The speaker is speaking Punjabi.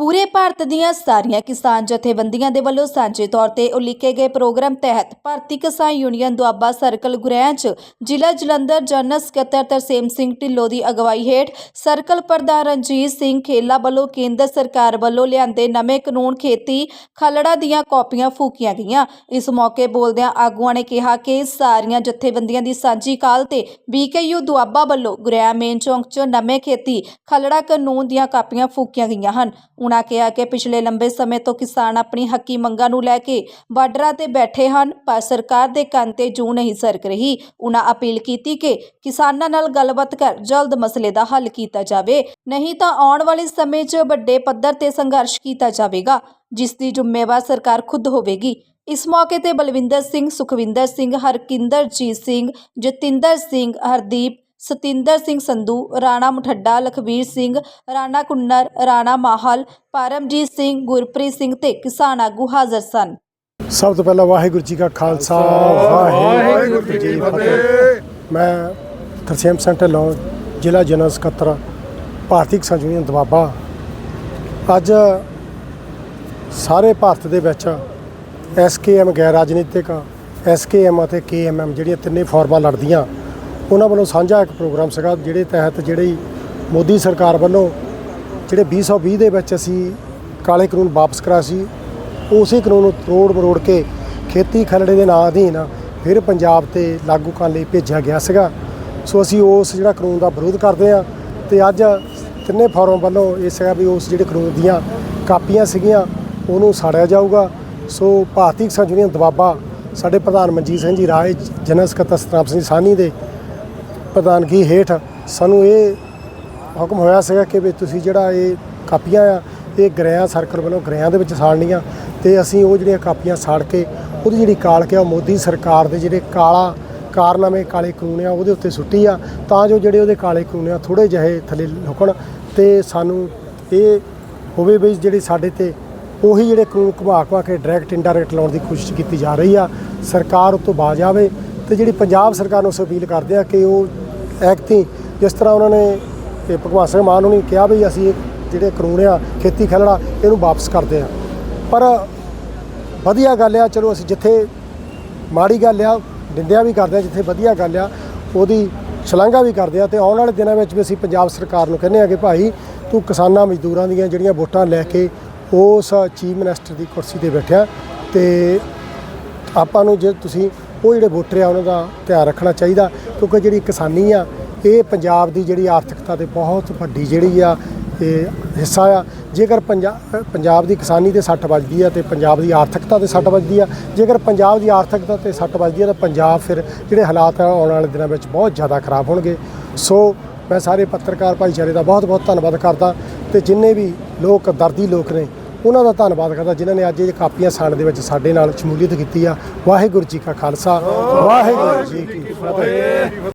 ਪੂਰੇ ਭਾਰਤ ਦੀਆਂ ਸਾਰੀਆਂ ਕਿਸਾਨ ਜਥੇਬੰਦੀਆਂ ਦੇ ਵੱਲੋਂ ਸਾਂਝੇ ਤੌਰ ਤੇ ਉਲੀਕੇ ਗਏ ਪ੍ਰੋਗਰਾਮ ਤਹਿਤ ਭਾਰਤੀ ਕਿਸਾਨ ਯੂਨੀਅਨ ਦੁਆਬਾ ਸਰਕਲ ਗੁਰੇਆਂ 'ਚ ਜ਼ਿਲ੍ਹਾ ਜਲੰਧਰ ਜਨਰਲ ਸਕੱਤਰ ਤਰਸੇਮ ਸਿੰਘ ਢਿੱਲੋਂ ਦੀ ਅਗਵਾਈ ਹੇਠ ਸਰਕਲ ਪ੍ਰਧਾਨ ਰਣਜੀਤ ਸਿੰਘ ਖੇਲਾ ਵੱਲੋਂ ਕੇਂਦਰ ਸਰਕਾਰ ਵੱਲੋਂ ਲਿਆਂਦੇ ਨਵੇਂ ਕਾਨੂੰਨ ਖੇਤੀ ਖਲੜਾ ਦੀਆਂ ਕਾਪੀਆਂ ਫੂਕੀਆਂ ਗਈਆਂ। ਇਸ ਮੌਕੇ ਬੋਲਦਿਆਂ ਆਗੂਆਂ ਨੇ ਕਿਹਾ ਕਿ ਸਾਰੀਆਂ ਜਥੇਬੰਦੀਆਂ ਦੀ ਸਾਂਝੀ ਕਾਲ ਤੇ ਬੀਕੇਯੂ ਦੁਆਬਾ ਵੱਲੋਂ ਗੁਰੇਆ ਮੇਨ ਚੌਂਕ 'ਚ ਨਵੇਂ ਖੇਤੀ ਖਲੜਾ ਕਾਨੂੰਨ ਦੀਆਂ ਕਾਪੀਆਂ ਫੂਕੀਆਂ ਗਈਆਂ ਹਨ। ਉਨ੍ਹਾਂ ਕਿਹਾ ਕਿ ਪਿਛਲੇ ਲੰਬੇ ਸਮੇਂ ਤੋਂ ਕਿਸਾਨ ਆਪਣੀ ਹੱਕੀ ਮੰਗਾਂ ਨੂੰ ਲੈ ਕੇ ਬਾਰਡਰਾਂ ਤੇ ਬੈਠੇ ਹਨ, ਪਰ ਸਰਕਾਰ ਦੇ ਕੰਨ ਤੇ ਜੂ ਨਹੀਂ ਸਰਕ ਰਹੀ। ਉਨ੍ਹਾਂ ਅਪੀਲ ਕੀਤੀ ਕਿ ਕਿਸਾਨਾਂ ਨਾਲ ਗੱਲਬਾਤ ਕਰ ਜਲਦ ਮਸਲੇ ਦਾ ਹੱਲ ਕੀਤਾ ਜਾਵੇ। ਨਹੀਂ ਤਾਂ ਆਉਣ ਵਾਲੇ ਸਮੇਂ 'ਚ ਵੱਡੇ ਪੱਧਰ ਤੇ ਸੰਘਰਸ਼ ਕੀਤਾ ਜਾਵੇਗਾ, ਜਿਸ ਦੀ ਜ਼ਿੰਮੇਵਾਰ ਸਰਕਾਰ ਖੁਦ ਹੋਵੇਗੀ। ਇਸ ਮੌਕੇ ਤੇ ਬਲਵਿੰਦਰ ਸਿੰਘ, ਸੁਖਵਿੰਦਰ ਸਿੰਘ, ਹਰਕਿੰਦਰਜੀਤ ਸਿੰਘ, ਜਤਿੰਦਰ ਸਿੰਘ, ਹਰਦੀਪ ਸਤਿੰਦਰ ਸਿੰਘ ਸੰਧੂ ਰਾਣਾ ਮੁਠੱਡਾ ਲਖਵੀਰ ਸਿੰਘ ਰਾਣਾ ਕੁੰਨਰ ਰਾਣਾ ਮਾਹਲ ਪਰਮਜੀਤ ਸਿੰਘ ਗੁਰਪ੍ਰੀਤ ਸਿੰਘ ਤੇ ਕਿਸਾਨ ਆਗੂ ਹਾਜ਼ਰ ਸਨ। ਸਭ ਤੋਂ ਪਹਿਲਾਂ ਵਾਹਿਗੁਰੂ ਜੀ ਕਾ ਖਾਲਸਾ ਵਾਹਿਗੁਰੂ ਜੀ ਕੀ ਫਤਿਹ। ਮੈਂ ਤਰਸੇਮ ਸਿੰਘ ਢਿੱਲੋਂ ਜ਼ਿਲ੍ਹਾ ਜਨਰਲ ਸਕੱਤਰ ਭਾਰਤੀ ਕਿਸਾਨ ਯੂਨੀਅਨ ਦਵਾਬਾ ਅੱਜ ਸਾਰੇ ਭਾਰਤ ਦੇ ਵਿੱਚ ਐਸਕੇਐਮ ਗੈਰ ਰਾਜਨੀਤਿਕ ਐਸਕੇਐਮ ਅਤੇ ਕੇਐਮਐਮ ਜਿਹੜੀਆਂ ਤਿੰਨੇ ਫਾਰਮਾਂ ਲੜਦੀਆਂ ਉਹਨਾਂ ਵੱਲੋਂ ਸਾਂਝਾ ਇੱਕ ਪ੍ਰੋਗਰਾਮ ਸੀਗਾ ਜਿਹੜੇ ਤਹਿਤ ਜਿਹੜੀ ਮੋਦੀ ਸਰਕਾਰ ਵੱਲੋਂ ਜਿਹੜੇ 2020 ਦੇ ਵਿੱਚ ਅਸੀਂ ਕਾਲੇ ਕਾਨੂੰਨ ਵਾਪਸ ਕਰਾ ਸੀ, ਉਸੇ ਕਾਨੂੰਨ ਨੂੰ ਤਰੋੜ ਮਰੋੜ ਕੇ ਖੇਤੀ ਖਰੜੇ ਦੇ ਨਾਂ ਅਧੀਨ ਫਿਰ ਪੰਜਾਬ ਤੇ ਲਾਗੂ ਕਰਨ ਲਈ ਭੇਜਿਆ ਗਿਆ ਸੀਗਾ। ਸੋ ਅਸੀਂ ਉਸ ਜਿਹੜਾ ਕਾਨੂੰਨ ਦਾ ਵਿਰੋਧ ਕਰਦੇ ਹਾਂ ਤੇ ਅੱਜ ਤਿੰਨੇ ਫੋਰਮ ਵੱਲੋਂ ਇਹ ਸੀਗਾ ਵੀ ਉਸ ਜਿਹੜੇ ਕਾਨੂੰਨ ਦੀਆਂ ਕਾਪੀਆਂ ਸੀਗੀਆਂ ਉਹਨੂੰ ਸਾੜਿਆ ਜਾਊਗਾ। ਸੋ ਭਾਰਤੀ ਕਿਸਾਨ ਯੂਨੀਅਨ ਦਵਾਬਾ ਸਾਡੇ ਪ੍ਰਧਾਨ ਮਨਜੀਤ ਸਿੰਘ ਜੀ ਰਾਏ, ਜਨਰਲ ਸਕੱਤਰ ਸਤਨਾਮ ਸਿੰਘ ਸਾਹਨੀ ਦੇ ਪ੍ਰਧਾਨਗੀ ਹੇਠ ਸਾਨੂੰ ਇਹ ਹੁਕਮ ਹੋਇਆ ਸੀਗਾ ਕਿ ਵੀ ਤੁਸੀਂ ਜਿਹੜਾ ਇਹ ਕਾਪੀਆਂ ਆ, ਇਹ ਗ੍ਰਹਿਆਂ ਸਰਕਲ ਵੱਲੋਂ ਗ੍ਰਹਿਆਂ ਦੇ ਵਿੱਚ ਸਾੜਨੀਆਂ ਤੇ ਅਸੀਂ ਉਹ ਜਿਹੜੀਆਂ ਕਾਪੀਆਂ ਸਾੜ ਕੇ ਉਹਦੀ ਜਿਹੜੀ ਕਾਲਕ ਆ ਉਹ ਮੋਦੀ ਸਰਕਾਰ ਦੇ ਜਿਹੜੇ ਕਾਲਾ ਕਾਰਨਾਮੇ ਕਾਲੇ ਕਾਨੂੰਨ ਆ ਉਹਦੇ ਉੱਤੇ ਸੁੱਟੀ ਆ, ਤਾਂ ਜੋ ਜਿਹੜੇ ਉਹਦੇ ਕਾਲੇ ਕਾਨੂੰਨ ਆ ਥੋੜੇ ਜਿਹੇ ਥੱਲੇ ਲੁਕਣ ਤੇ ਸਾਨੂੰ ਇਹ ਹੋਵੇ ਵੀ ਜਿਹੜੀ ਸਾਡੇ ਤੇ ਉਹੀ ਜਿਹੜੇ ਕਾਨੂੰਨ ਘੁਮਾ ਘੁਮਾ ਕੇ ਡਾਇਰੈਕਟ ਇਨਡਾਇਰੈਕਟ ਲਾਉਣ ਦੀ ਕੋਸ਼ਿਸ਼ ਕੀਤੀ ਜਾ ਰਹੀ ਆ, ਸਰਕਾਰ ਉਤੋਂ ਬਾਜ ਆਵੇ ਤੇ ਜਿਹੜੀ ਪੰਜਾਬ ਸਰਕਾਰ ਨੂੰ ਅਸੀਂ ਅਪੀਲ ਕਰਦੇ ਆ ਕਿ ਉਹ ਐਕਤੀ ਜਿਸ ਤਰ੍ਹਾਂ ਉਹਨਾਂ ਨੇ ਇਹ ਭਗਵਾਨ ਸਿੰਘ ਮਾਨ ਨੂੰ ਕਿਹਾ ਵੀ ਅਸੀਂ ਇਹ ਜਿਹੜੇ ਕਾਨੂੰਨ ਆ, ਖੇਤੀ ਖਲੜਾ, ਇਹਨੂੰ ਵਾਪਸ ਕਰਦੇ ਆ। ਪਰ ਵਧੀਆ ਗੱਲ ਆ, ਚਲੋ ਅਸੀਂ ਜਿੱਥੇ ਮਾੜੀ ਗੱਲ ਆ, ਨਿੰਦਿਆ ਵੀ ਕਰਦੇ ਆ, ਜਿੱਥੇ ਵਧੀਆ ਗੱਲ ਆ, ਉਹਦੀ ਸ਼ਲਾਘਾ ਵੀ ਕਰਦੇ ਆ ਤੇ ਆਉਣ ਵਾਲੇ ਦਿਨਾਂ ਵਿੱਚ ਵੀ ਅਸੀਂ ਪੰਜਾਬ ਸਰਕਾਰ ਨੂੰ ਕਹਿੰਦੇ ਆ ਕਿ ਭਾਈ ਤੂੰ ਕਿਸਾਨਾਂ ਮਜ਼ਦੂਰਾਂ ਦੀਆਂ ਜਿਹੜੀਆਂ ਵੋਟਾਂ ਲੈ ਕੇ ਉਸ ਚੀਫ ਮਿਨਿਸਟਰ ਦੀ ਕੁਰਸੀ ਤੇ ਬੈਠਿਆ ਤੇ ਆਪਾਂ ਨੂੰ ਜੇ ਤੁਸੀਂ ਉਹ ਜਿਹੜੇ ਵੋਟਰ ਆ, ਉਹਨਾਂ ਦਾ ਧਿਆਨ ਰੱਖਣਾ ਚਾਹੀਦਾ ਕਿਉਂਕਿ ਜਿਹੜੀ ਕਿਸਾਨੀ ਆ, ਇਹ ਪੰਜਾਬ ਦੀ ਜਿਹੜੀ ਆਰਥਿਕਤਾ ਤੇ ਬਹੁਤ ਵੱਡੀ ਜਿਹੜੀ ਆ, ਇਹ ਹਿੱਸਾ ਆ। ਜੇਕਰ ਪੰਜਾਬ ਦੀ ਕਿਸਾਨੀ ਤੇ ਸੱਟ ਵੱਜਦੀ ਆ ਤੇ ਪੰਜਾਬ ਦੀ ਆਰਥਿਕਤਾ ਤੇ ਸੱਟ ਵੱਜਦੀ ਆ, ਜੇਕਰ ਪੰਜਾਬ ਦੀ ਆਰਥਿਕਤਾ ਤੇ ਸੱਟ ਵੱਜਦੀ ਆ ਤਾਂ ਪੰਜਾਬ ਫਿਰ ਜਿਹੜੇ ਹਾਲਾਤ ਆ ਆਉਣ ਵਾਲੇ ਦਿਨਾਂ ਵਿੱਚ ਬਹੁਤ ਜ਼ਿਆਦਾ ਖਰਾਬ ਹੋਣਗੇ। ਸੋ ਮੈਂ ਸਾਰੇ ਪੱਤਰਕਾਰ ਭਾਈਚਾਰੇ ਦਾ ਬਹੁਤ ਬਹੁਤ ਧੰਨਵਾਦ ਕਰਦਾ ਤੇ ਜਿੰਨੇ ਵੀ ਲੋਕ, ਦਰਦੀ ਲੋਕ ਨੇ ਉਹਨਾਂ ਦਾ ਧੰਨਵਾਦ ਕਰਦਾ ਜਿਨ੍ਹਾਂ ਨੇ ਅੱਜ ਇਹ ਕਾਪੀਆਂ ਸਾੜ ਦੇ ਵਿੱਚ ਸਾਡੇ ਨਾਲ ਸ਼ਮੂਲੀਅਤ ਕੀਤੀ ਆ। ਵਾਹਿਗੁਰੂ ਜੀ ਕਾ ਖਾਲਸਾ। ਵਾਹਿਗੁਰੂ ਜੀ ਕੀ ਫਤਿਹ।